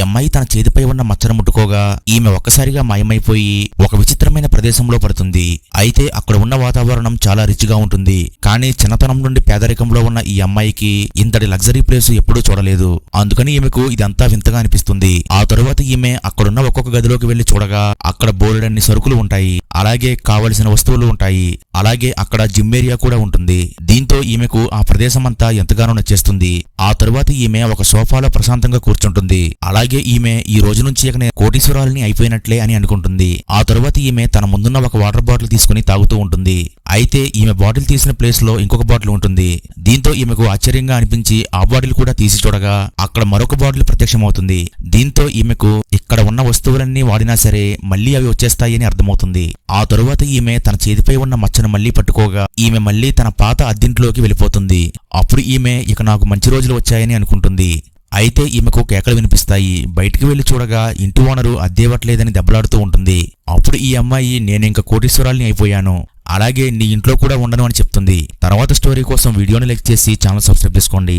అమ్మాయి తన చేతిపై ఉన్న మచ్చను ముట్టుకోగా ఈమె ఒక్కసారిగా మాయమైపోయి ఒక విచిత్రమైన ప్రదేశంలో పడుతుంది. అయితే అక్కడ ఉన్న వాతావరణం చాలా రిచ్గా ఉంటుంది. కానీ చిన్నతనం నుండి పేదరికంలో ఉన్న ఈ అమ్మాయికి ఇంతటి లగ్జరీ ప్లేస్ ఎప్పుడూ చూడలేదు. అందుకని ఈమెకు ఇదంతా వింతగా అనిపిస్తుంది. ఆ తరువాత ఈమె అక్కడున్న ఒక్కొక్క గదిలోకి వెళ్ళి చూడగా అక్కడ బోలెడన్ని సరుకులు ఉంటాయి. అలాగే కావలసిన వస్తువులు ఉంటాయి. అలాగే అక్కడ జిమ్ ఏరియా కూడా ఉంటుంది. దీంతో ఈమెకు ఆ ప్రదేశం అంతా ఎంతగానో నచ్చేస్తుంది. ఆ తరువాత ఈమె ఒక సోఫాలో ప్రశాంతంగా కూర్చుంటుంది. అలాగే ఈమె ఈ రోజు నుంచి ఇక కోటీశ్వరాలని అయిపోయినట్లే అని అనుకుంటుంది. ఆ తరువాత ఈమె తన ముందున్న ఒక వాటర్ బాటిల్ తీసుకుని తాగుతూ ఉంటుంది. అయితే ఈమె బాటిల్ తీసిన ప్లేస్లో ఇంకొక బాటిల్ ఉంటుంది. దీంతో ఈమెకు ఆశ్చర్యంగా అనిపించి ఆ బాటిల్ కూడా తీసి చూడగా అక్కడ మరొక బాటిల్ ప్రత్యక్షమవుతుంది. దీంతో ఈమెకు ఇక్కడ ఉన్న వస్తువులన్నీ వాడినా సరే మళ్ళీ అవి వచ్చేస్తాయని అర్థమవుతుంది. ఆ తరువాత ఈమె తన చేతిపై ఉన్న మచ్చను మళ్ళీ పట్టుకోగా ఈమె మళ్ళీ తన పాత అద్దింట్లోకి వెళ్ళిపోతుంది. అప్పుడు ఈమె ఇక నాకు మంచి రోజులు వచ్చాయని అనుకుంటుంది. అయితే ఈమెకు కేకలు వినిపిస్తాయి. బయటికి వెళ్ళి చూడగా ఇంటి ఓనరు అద్దేవట్లేదని దెబ్బలాడుతూ ఉంటుంది. అప్పుడు ఈ అమ్మాయి నేను ఇంకా కోటీశ్వరాల్ని అయిపోయాను. అలాగే నీ ఇంట్లో కూడా ఉండను అని చెప్తుంది. తర్వాత స్టోరీ కోసం వీడియోని లైక్ చేసి ఛానల్ సబ్స్క్రైబ్ చేసుకోండి.